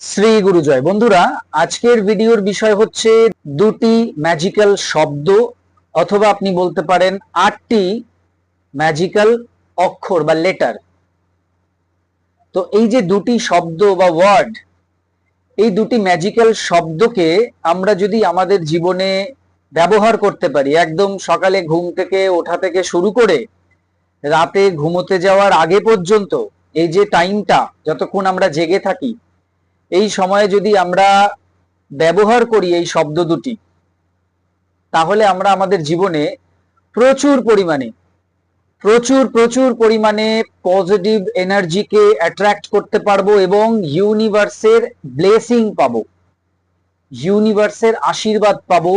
শ্রী গুরুজয় বন্ধুরা, আজকের ভিডিওর বিষয় হচ্ছে দুটি ম্যাজিক্যাল শব্দ অথবা আপনি বলতে পারেন আটটি ম্যাজিক্যাল অক্ষর বা লেটার তো এই যে দুটি শব্দ বা ওয়ার্ড এই দুটি ম্যাজিক্যাল শব্দকে আমরা যদি আমাদের জীবনে ব্যবহার করতে পারি, একদম সকালে ঘুম থেকে, ওঠা থেকে শুরু করে রাতে ঘুমোতে যাওয়ার আগে পর্যন্ত, এই যে টাইমটা যতক্ষণ আমরা জেগে থাকি এই সময়ে যদি আমরা ব্যবহার করি এই শব্দ দুটি, তাহলে আমরা আমাদের জীবনে প্রচুর পরিমাণে, প্রচুর প্রচুর পরিমাণে পজিটিভ এনার্জিকে অ্যাট্রাক্ট করতে পারব এবং ইউনিভার্সের ব্লেসিং পাবো। ইউনিভার্সের আশীর্বাদ পাবো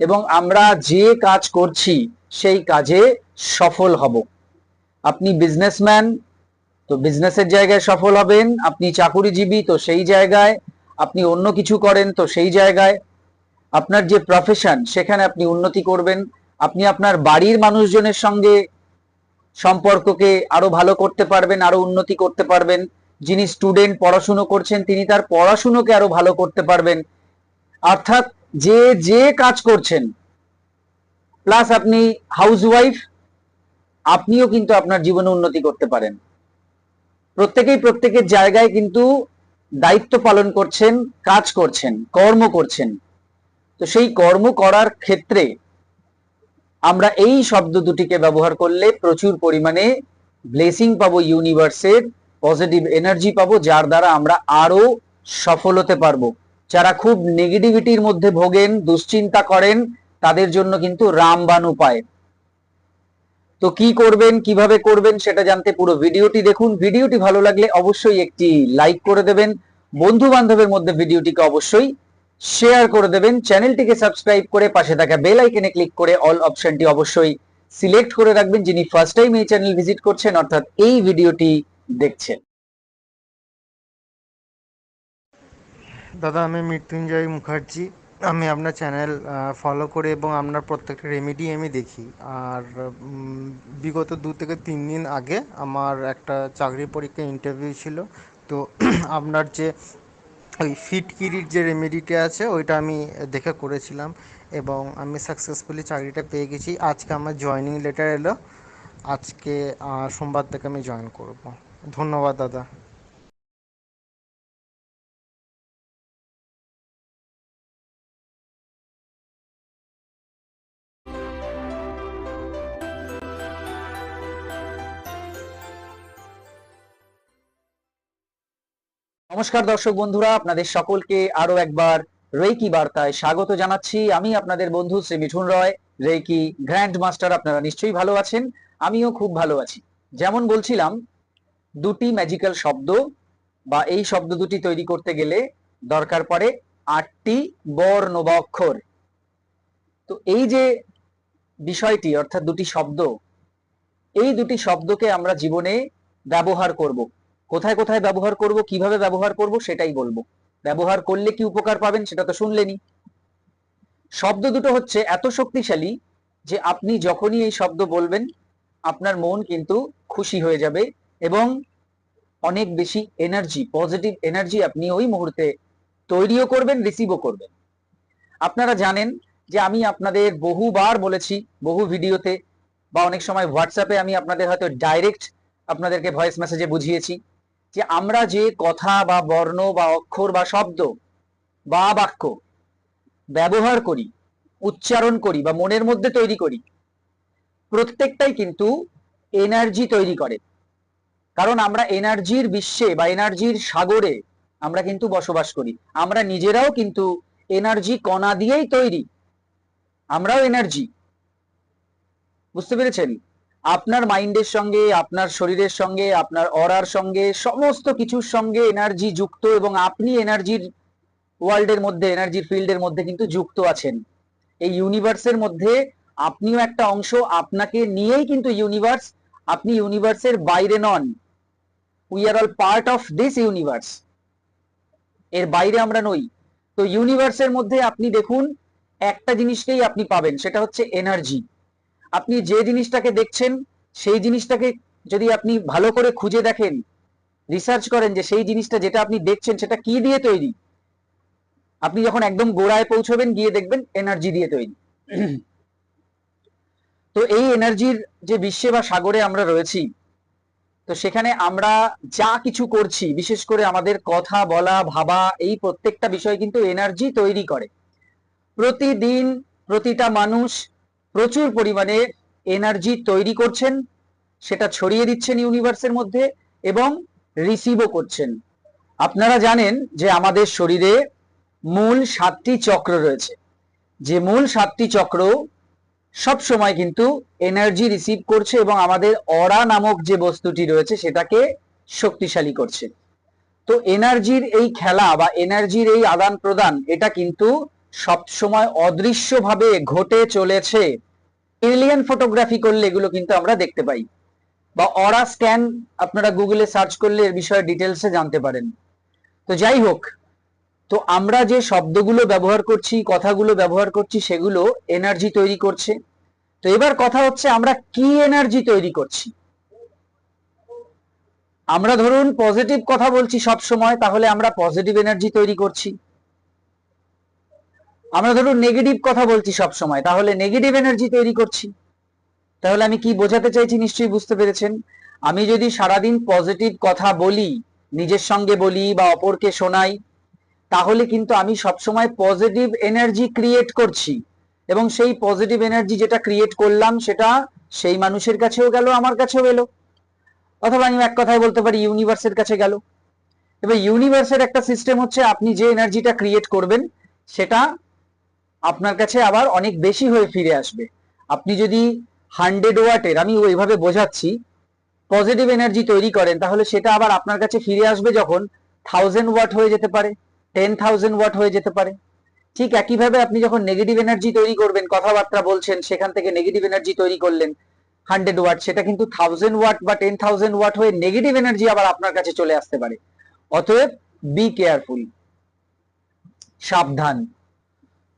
এবং আমরা যে কাজ করছি, সেই কাজে সফল হব। আপনি বিজনেসম্যান তো বিজনেসের জায়গায় সফল হবেন, আপনি চাকুরিজীবী, তো সেই জায়গায় আপনি অন্য কিছু করেন, তো সেই জায়গায় আপনার যে প্রফেশন সেখানে আপনি উন্নতি করবেন। আপনি আপনার বাড়ির মানুষজনের সঙ্গে সম্পর্ককে আরও ভালো করতে পারবেন, আরও উন্নতি করতে পারবেন। যিনি স্টুডেন্ট পড়াশুনো করছেন, তিনি তার পড়াশুনোকে আরও ভালো করতে পারবেন। অর্থাৎ যে যে কাজ করছেন প্লাস আপনি হাউস ওয়াইফ আপনিও কিন্তু আপনার জীবনে উন্নতি করতে পারেন। প্রত্যেকেই প্রত্যেকের জায়গায় কিন্তু দায়িত্ব পালন করছেন, কাজ করছেন, কর্ম করছেন। তো সেই কর্ম করার ক্ষেত্রে আমরা এই শব্দ দুটিকে ব্যবহার করলে প্রচুর পরিমাণে ব্লেসিং পাবো ইউনিভার্সের পজিটিভ এনার্জি পাবো, যার দ্বারা আমরা আরও সফল হতে পারব। যারা খুব নেগেটিভিটির মধ্যে ভোগেন, দুশ্চিন্তা করেন, তাদের জন্য কিন্তু রামবান উপায়। তো কি করবেন, কীভাবে করবেন সেটা জানতে পুরো ভিডিওটি দেখুন। ভিডিওটি ভালো লাগলে অবশ্যই একটি লাইক করে দেবেন। বন্ধু বান্ধবের মধ্যে ভিডিওটিকে অবশ্যই শেয়ার করে দেবেন। চ্যানেলটিকে সাবস্ক্রাইব করে পাশে থাকা বেল আইকনে ক্লিক করে অল অপশনটি অবশ্যই সিলেক্ট করে রাখবেন। যিনি ফার্স্ট টাইম এই চ্যানেল ভিজিট করছেন, অর্থাৎ এই ভিডিওটি দেখছেন। দাদা, আমি মৃত্যুঞ্জয় মুখার্জি। আমি আপনার চ্যানেল ফলো করে এবং আপনার প্রত্যেকটা রেমেডি আমি দেখি। আর বিগত দু থেকে তিন দিন আগে আমার একটা চাকরি পরীক্ষা ইন্টারভিউ ছিল। তো আপনার যে ওই ফিটকিরির যে রেমেডিটা আছে, ওইটা আমি দেখে করেছিলাম এবং আমি সাকসেসফুলি চাকরিটা পেয়ে গেছি। আজকে আমার জয়েনিং লেটার এলো। আজকে সোমবার থেকে আমি জয়েন করব। ধন্যবাদ দাদা। নমস্কার দর্শক বন্ধুরা, আপনাদের সকলকে আরও একবার রেকি বার্তায় স্বাগত জানাচ্ছি। আমি আপনাদের বন্ধু Shri Mithun Roy reiki grand master আপনারা নিশ্চয়ই ভালো আছেন, আমিও খুব ভালো আছি। যেমন বলছিলাম, দুটি ম্যাজিক্যাল শব্দ বা এই শব্দ দুটি তৈরি করতে গেলে দরকার পড়ে আটটি বর্ণ বা অক্ষর তো এই যে বিষয়টি, অর্থাৎ দুটি শব্দ, এই দুটি শব্দকে আমরা জীবনে ব্যবহার করব। কোথায় কোথায় ব্যবহার করব, কীভাবে ব্যবহার করব সেটাই বলব। ব্যবহার করলে কি উপকার পাবেন সেটা তো শুনলেনি শব্দ দুটো হচ্ছে এত শক্তিশালী যে আপনি যখনই এই শব্দ বলবেন, আপনার মন কিন্তু খুশি হয়ে যাবে এবং অনেক বেশি এনার্জি পজিটিভ এনার্জি আপনি ওই মুহূর্তে তৈরিও করবেন রিসিভও করবেন। আপনারা জানেন যে আমি আপনাদের বহুবার বলেছি, বহু ভিডিওতে বা অনেক সময় হোয়াটসঅ্যাপে আমি আপনাদের হয়তো ডাইরেক্ট আপনাদেরকে ভয়েস মেসেজে বুঝিয়েছি। যে আমরা যে কথা বা বর্ণ বা অক্ষর বা শব্দ বা বাক্য ব্যবহার করি, উচ্চারণ করি বা মনের মধ্যে তৈরি করি, প্রত্যেকটাই কিন্তু এনার্জি তৈরি করে। কারণ আমরা এনার্জির বিশ্বে বা এনার্জির সাগরে আমরা কিন্তু বসবাস করি। আমরা নিজেরাও কিন্তু এনার্জি কণা দিয়েই তৈরি। আমরাও এনার্জি বুঝতে পেরেছেন? আপনার মাইন্ডের সঙ্গে, আপনার শরীরের সঙ্গে, আপনার অরার সঙ্গে, সমস্ত কিছুর সঙ্গে এনার্জি যুক্ত এবং আপনি এনার্জির ওয়ার্ল্ডের মধ্যে এনার্জির ফিল্ডের মধ্যে কিন্তু যুক্ত আছেন। এই ইউনিভার্সের মধ্যে আপনিও একটা অংশ, আপনাকে নিয়েই কিন্তু ইউনিভার্স আপনি ইউনিভার্সের বাইরে নন। We are all part of this universe এর বাইরে আমরা নই। তো ইউনিভার্সের মধ্যে আপনি দেখুন, একটা জিনিসকেই আপনি পাবেন, সেটা হচ্ছে এনার্জি আপনি যে জিনিসটাকে দেখছেন, সেই জিনিসটাকে যদি আপনি ভালো করে খুঁজে দেখেন রিসার্চ করেন যে সেই জিনিসটা যেটা আপনি দেখছেন, সেটা কি দিয়ে তৈরি? আপনি যখন একদম গোড়ায় পৌঁছবেন, গিয়ে দেখবেন এনার্জি দিয়ে তৈরি। তো এই এনার্জির যে বিশ্বে বা সাগরে আমরা রয়েছি, তো সেখানে আমরা যা কিছু করছি, বিশেষ করে আমাদের কথা, বলা, ভাবা, এই প্রত্যেকটা বিষয় কিন্তু এনার্জি তৈরি করে। প্রতিদিন প্রতিটা মানুষ প্রচুর পরিমাণে এনার্জি তৈরি করছেন, সেটা ছড়িয়ে দিচ্ছেন ইউনিভার্সের মধ্যে এবং রিসিভও করছেন। আপনারা জানেন যে আমাদের শরীরে মূল সাতটি চক্র রয়েছে। যে মূল সাতটি চক্র সব সময় কিন্তু এনার্জি রিসিভ করছে এবং আমাদের অরা নামক যে বস্তুটি রয়েছে সেটাকে শক্তিশালী করছে। তো এনার্জির এই খেলা বা এনার্জির এই আদান প্রদান এটা কিন্তু সব সময় অদৃশ্যভাবে ঘটে চলেছে। এলিয়ান ফটোগ্রাফি করলে এগুলো কিন্তু আমরা দেখতে পাই। বা অরা স্ক্যান আপনারা গুগলে সার্চ করলে এর বিষয়ে ডিটেলসে জানতে পারেন। তো যাই হোক, তো আমরা যে শব্দগুলো ব্যবহার করছি, কথাগুলো ব্যবহার করছি, সেগুলো এনার্জি তৈরি করছে। তো এবার কথা হচ্ছে আমরা কি এনার্জি তৈরি করছি? আমরা ধরুন পজিটিভ কথা বলছি সব সময় তাহলে আমরা পজিটিভ এনার্জি তৈরি করছি। আমরা ধরুন নেগেটিভ কথা বলছি সব সময় তাহলে নেগেটিভ এনার্জি তৈরি করছি। তাহলে আমি কি বোঝাতে চাইছি নিশ্চয়ই বুঝতে পেরেছেন? আমি যদি সারাদিন পজিটিভ কথা বলি, নিজের সঙ্গে বলি বা অপরকে শোনাই, তাহলে কিন্তু আমি সবসময় পজিটিভ এনার্জি ক্রিয়েট করছি। এবং সেই পজিটিভ এনার্জি যেটা ক্রিয়েট করলাম, সেটা সেই মানুষের কাছেও গেল, আমার কাছেও এলো। অথবা আমি এক কথায় বলতে পারি ইউনিভার্সের কাছে গেল। এবার ইউনিভার্সের একটা সিস্টেম হচ্ছে, আপনি যে এনার্জিটা ক্রিয়েট করবেন, সেটা আপনার কাছে আবার অনেক বেশি হয়ে ফিরে আসবে। আপনি যদি হান্ড্রেড ওয়াটের, আমি ওইভাবে বোঝাচ্ছি পজিটিভ এনার্জি তৈরি করেন, তাহলে সেটা আবার আপনার কাছে ফিরে আসবে যখন থাউজেন্ড ওয়াট হয়ে যেতে পারে টেন থাউজেন্ড ওয়াট হয়ে যেতে পারে। ঠিক একইভাবে আপনি যখন নেগেটিভ এনার্জি তৈরি করবেন, কথাবার্তা বলছেন, সেখান থেকে নেগেটিভ এনার্জি তৈরি করলেন হান্ড্রেড ওয়াট সেটা কিন্তু থাউজেন্ড ওয়াট বা টেন থাউজেন্ড ওয়াট হয়ে নেগেটিভ এনার্জি আবার আপনার কাছে চলে আসতে পারে। অতএব বি কেয়ারফুল সাবধান।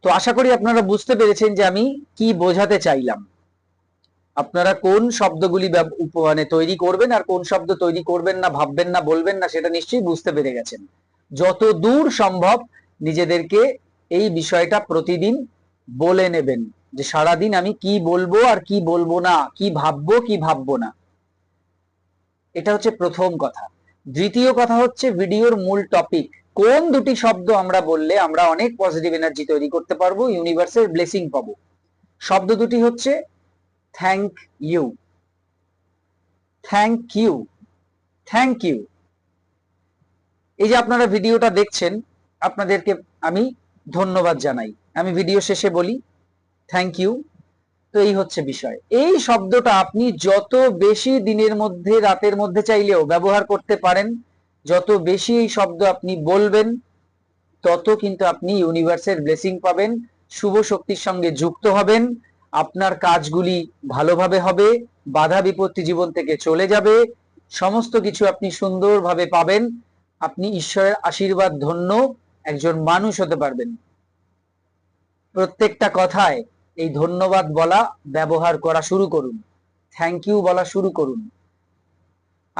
তো আশা করি আপনারা বুঝতে পেরেছেন যে আমি কি বোঝাতে চাইলাম। আপনারা কোন শব্দগুলি মানে তৈরি করবেন আর কোন শব্দ তৈরি করবেন না, ভাববেন না, বলবেন না, সেটা নিশ্চয়ই বুঝতে পেরে গেছেন। যত দূর সম্ভব নিজেদেরকে এই বিষয়টা প্রতিদিন বলে নেবেন যে সারাদিন আমি কি বলব আর কি বলব না, কি ভাববো কি ভাববো না। এটা হচ্ছে প্রথম কথা। দ্বিতীয় কথা হচ্ছে ভিডিওর মূল টপিক কোন দুটি শব্দ আমরা বললে আমরা অনেক পজিটিভ এনার্জি তৈরি করতে পারব ইউনিভার্সের ব্লেসিং পাবো। শব্দ দুটি হচ্ছে thank you thank you thank you এই যে আপনারা ভিডিওটা দেখছেন, আপনাদেরকে আমি ধন্যবাদ জানাই। আমি ভিডিও শেষে বলি থ্যাংক ইউ তো এই হচ্ছে বিষয়। এই শব্দটা আপনি যত বেশি দিনের মধ্যে, রাতের মধ্যে চাইলেও ব্যবহার করতে পারেন যত বেশি এই শব্দ আপনি বলবেন, তত কিন্তু আপনি ইউনিভার্সের ব্লেসিং পাবেন, শুভ শক্তির সঙ্গে যুক্ত হবেন, আপনার কাজগুলি ভালোভাবে হবে, বাধা বিপত্তি জীবন থেকে চলে যাবে, সমস্ত কিছু আপনি সুন্দরভাবে পাবেন, আপনি ঈশ্বরের আশীর্বাদ ধন্য একজন মানুষ হতে পারবেন। প্রত্যেকটা কথায় এই ধন্যবাদ বলা, ব্যবহার করা শুরু করুন। থ্যাংক ইউ বলা শুরু করুন।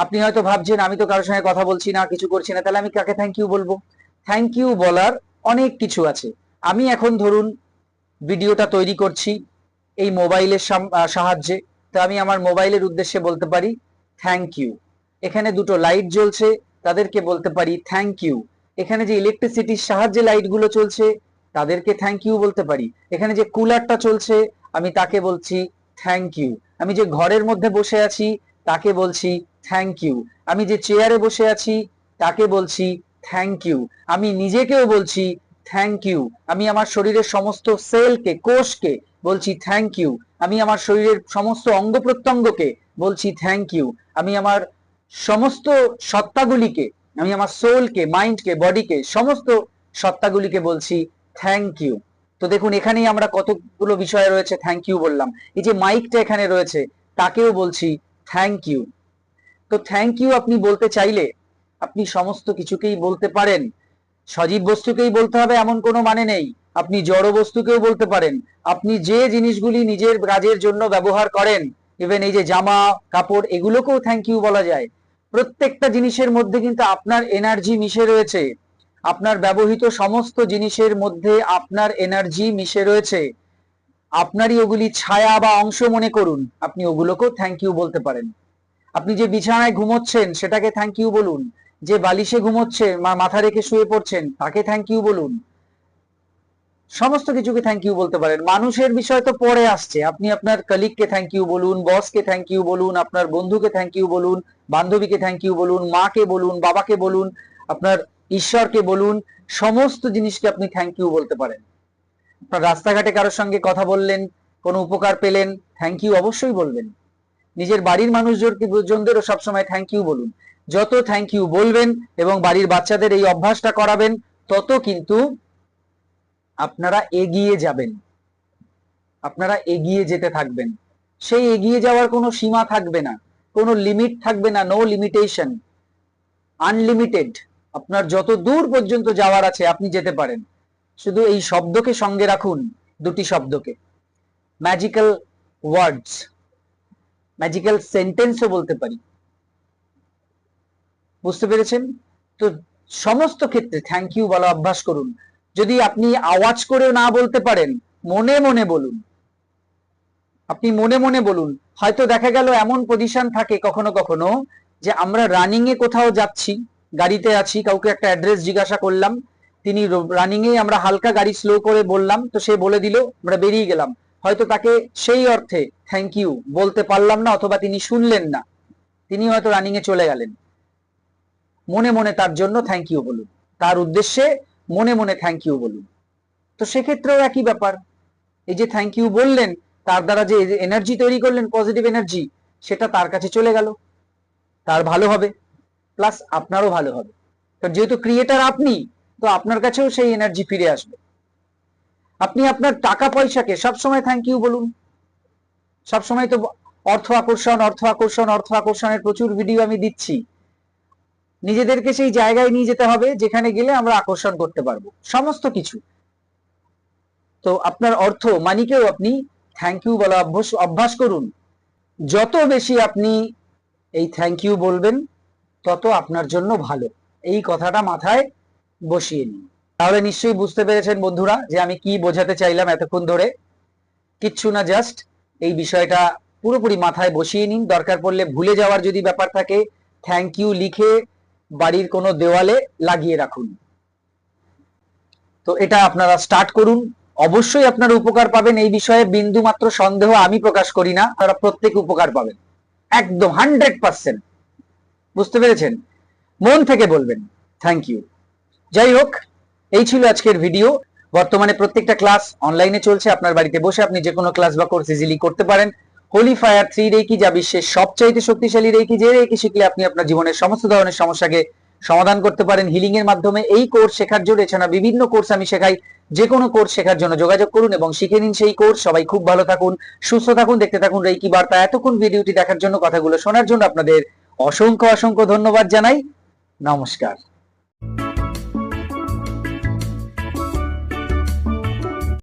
আপনি হয়তো ভাবছেন, আমি তো কারোর সঙ্গে কথা বলছি না, কিছু করছি না, তাহলে আমি কাকে থ্যাংক ইউ বলব? থ্যাংক ইউ বলার অনেক কিছু আছে। আমি এখন ধরুন ভিডিওটা তৈরি করছি এই মোবাইলের সাহায্যে। তো আমি আমার মোবাইলের উদ্দেশ্যে বলতে পারি থ্যাংক ইউ এখানে দুটো লাইট জ্বলছে, তাদেরকে বলতে পারি থ্যাংক ইউ এখানে যে ইলেকট্রিসিটির সাহায্যে লাইটগুলো চলছে, তাদেরকে থ্যাংক ইউ বলতে পারি। এখানে যে কুলারটা চলছে, আমি তাকে বলছি থ্যাংক ইউ আমি যে ঘরের মধ্যে বসে আছি, তাকে বলছি থ্যাংক ইউ। আমি যে চেয়ারে বসে আছি, তাকে বলছি থ্যাংক ইউ। আমি নিজেকেও বলছি থ্যাংক ইউ। আমি আমার শরীরের সমস্ত সেলকে, কোষকে বলছি থ্যাংক ইউ। আমি আমার শরীরের সমস্ত অঙ্গ প্রত্যঙ্গকে বলছি থ্যাংক ইউ। আমি আমার সমস্ত সত্তাগুলিকে, আমি আমার সোলকে, মাইন্ডকে, বডিকে, সমস্ত সত্তাগুলিকে বলছি থ্যাংক ইউ। তো দেখুন, এখানেই আমরা কতগুলো বিষয় রয়েছে থ্যাংক ইউ বললাম। এই যে মাইকটা এখানে রয়েছে, তাকেও বলছি থ্যাংক ইউ। তো থ্যাংক ইউ আপনি বলতে চাইলে, আপনি সমস্ত কিছুকেই বলতে পারেন। সজীব বস্তুকেই বলতে হবে এমন কোনো মানে নেই। আপনি জড় বস্তুকেও বলতে পারেন। আপনি যে জিনিসগুলি নিজের কাজের জন্য ব্যবহার করেন ইভেন এই যে জামা, কাপড়, এগুলোকেও থ্যাংক ইউ বলা যায়। প্রত্যেকটা জিনিসের মধ্যে কিন্তু আপনার এনার্জি মিশে রয়েছে। আপনার ব্যবহৃত সমস্ত জিনিসের মধ্যে আপনার এনার্জি মিশে রয়েছে। আপনারই ওগুলি ছায়া বা অংশ মনে করুন। আপনি ওগুলোকেও থ্যাংক ইউ বলতে পারেন। আপনি যে বিছানায় ঘুমোচ্ছেন, সেটাকে থ্যাংক ইউ বলুন। যে বালিশে ঘুমোচ্ছে, মা মাথা রেখে শুয়ে পড়ছেন, তাকে থ্যাংক ইউ বলুন। সমস্ত কিছুকে থ্যাংক ইউ বলতে পারেন। মানুষের বিষয় তো পরে আসছে। আপনি আপনার কলিগকে থ্যাংক ইউ বলুন বসকে থ্যাংক ইউ বলুন, আপনার বন্ধুকে থ্যাংক ইউ বলুন, বান্ধবীকে থ্যাংক ইউ বলুন, মাকে বলুন, বাবাকে বলুন, আপনার ঈশ্বরকে বলুন, সমস্ত জিনিসকে আপনি থ্যাংক ইউ বলতে পারেন। আপনার রাস্তাঘাটে কারোর সঙ্গে কথা বললেন, কোনো উপকার পেলেন থ্যাংক ইউ অবশ্যই বলবেন। নিজের বাড়ির মানুষজনদেরও সবসময় থ্যাংক ইউ বলুন। যত থ্যাংক ইউ বলবেন এবং বাড়ির বাচ্চাদের এই অভ্যাসটা করাবেন, তত কিন্তু আপনারা এগিয়ে যাবেন। আপনারা এগিয়ে যেতে থাকবেন। সেই এগিয়ে যাওয়ার কোনো সীমা থাকবে না। কোনো লিমিট থাকবে না। নো লিমিটেশন আনলিমিটেড আপনার যত দূর পর্যন্ত যাওয়ার আছে, আপনি যেতে পারেন। শুধু এই শব্দকে সঙ্গে রাখুন, দুটি শব্দকে। ম্যাজিক্যাল ওয়ার্ডস ম্যাজিক্যাল সেন্টেন্সও বলতে পারি। বুঝতে পেরেছেন? তো সমস্ত ক্ষেত্রে থ্যাংক ইউ বলা অভ্যাস করুন। যদি আপনি আওয়াজ করে না বলতে পারেন, মনে মনে বলুন। আপনি মনে মনে বলুন। হয়তো দেখা গেল এমন পজিশন থাকে কখনো কখনো যে আমরা রানিং এ কোথাও যাচ্ছি, গাড়িতে আছি, কাউকে একটা অ্যাড্রেস জিজ্ঞাসা করলাম, তিনি রানিং এ আমরা হালকা গাড়ি স্লো করে বললাম, তো সে বলে দিল, আমরা বেরিয়ে গেলাম। হয়তো তাকে সেই অর্থে থ্যাংক ইউ বলতে পারলাম না অথবা তিনি শুনলেন না। তিনি হয়তো রানিং এ চলে গেলেন। মনে মনে তার জন্য থ্যাংক ইউ বলুন। তার উদ্দেশ্যে মনে মনে থ্যাংক ইউ বলুন। তো সেক্ষেত্রেও একই ব্যাপার। এই যে থ্যাংক ইউ বললেন, তার দ্বারা যে এনার্জি তৈরি করলেন পজিটিভ এনার্জি সেটা তার কাছে চলে গেল। তার ভালো হবে প্লাস আপনারও ভালো হবে। কারণ যেহেতু ক্রিয়েটার আপনি, তো আপনার কাছেও সেই এনার্জি ফিরে আসবে। আপনি আপনার টাকা পয়সাকে সবসময় থ্যাংক ইউ বলুন। সবসময় তো অর্থ আকর্ষণ অর্থ আকর্ষণ, অর্থ আকর্ষণের প্রচুর ভিডিও আমি দিচ্ছি। নিজেদেরকে সেই জায়গায় নিয়ে যেতে হবে, যেখানে গেলে আমরা আকর্ষণ করতে পারব। সমস্ত কিছু। তো আপনার অর্থ মানিকেও আপনি থ্যাংক ইউ বলা অভ্যাস অভ্যাস করুন। যত বেশি আপনি এই থ্যাংক ইউ বলবেন, তত আপনার জন্য ভালো। এই কথাটা মাথায় বসিয়ে নিন। তাহলে নিশ্চয়ই বুঝতে পেরেছেন বন্ধুরা যে আমি কি বোঝাতে চাইলাম এতক্ষণ ধরে। কিচ্ছু না, জাস্ট এই বিষয়টা পুরোপুরি মাথায় বসিয়ে নিন। দরকার পড়লে ভুলে যাওয়ার যদি ব্যাপার থাকে থ্যাংক ইউ লিখে বাড়ির কোনো দেওয়ালে লাগিয়ে রাখুন। তো এটা আপনারা স্টার্ট করুন। অবশ্যই আপনারা উপকার পাবেন। এই বিষয়ে বিন্দু মাত্র সন্দেহ আমি প্রকাশ করি না। আপনারা প্রত্যেক উপকার পাবেন। একদম হান্ড্রেড পার্সেন্ট বুঝতে পেরেছেন? মন থেকে বলবেন। থ্যাংক ইউ যাই হোক এই ছিল আজকের ভিডিও বর্তমানে প্রত্যেকটা ক্লাস অনলাইনে চলছে। আপনার বাড়িতে বসে আপনি যে কোনো ক্লাস বা কোর্স ইজিলি করতে পারেন। হোলি ফায়ার থ্রি রেকি যা বিশ্বের সবচাইতে শক্তিশালী রেকি যে রেকি শিখলে আপনি আপনার জীবনের সমস্ত ধরনের সমস্যাকে সমাধান করতে পারেন। হিলিং এর মাধ্যমে এই কোর্স শেখার জন্য, এছাড়া বিভিন্ন কোর্স আমি শেখাই। যে কোনো কোর্স শেখার জন্য যোগাযোগ করুন এবং শিখে নিন সেই কোর্স সবাই খুব ভালো থাকুন, সুস্থ থাকুন, দেখতে থাকুন রেকি বার্তা। এতক্ষণ ভিডিওটি দেখার জন্য, কথাগুলো শোনার জন্য আপনাদের অসংখ্য অসংখ্য ধন্যবাদ জানাই। নমস্কার।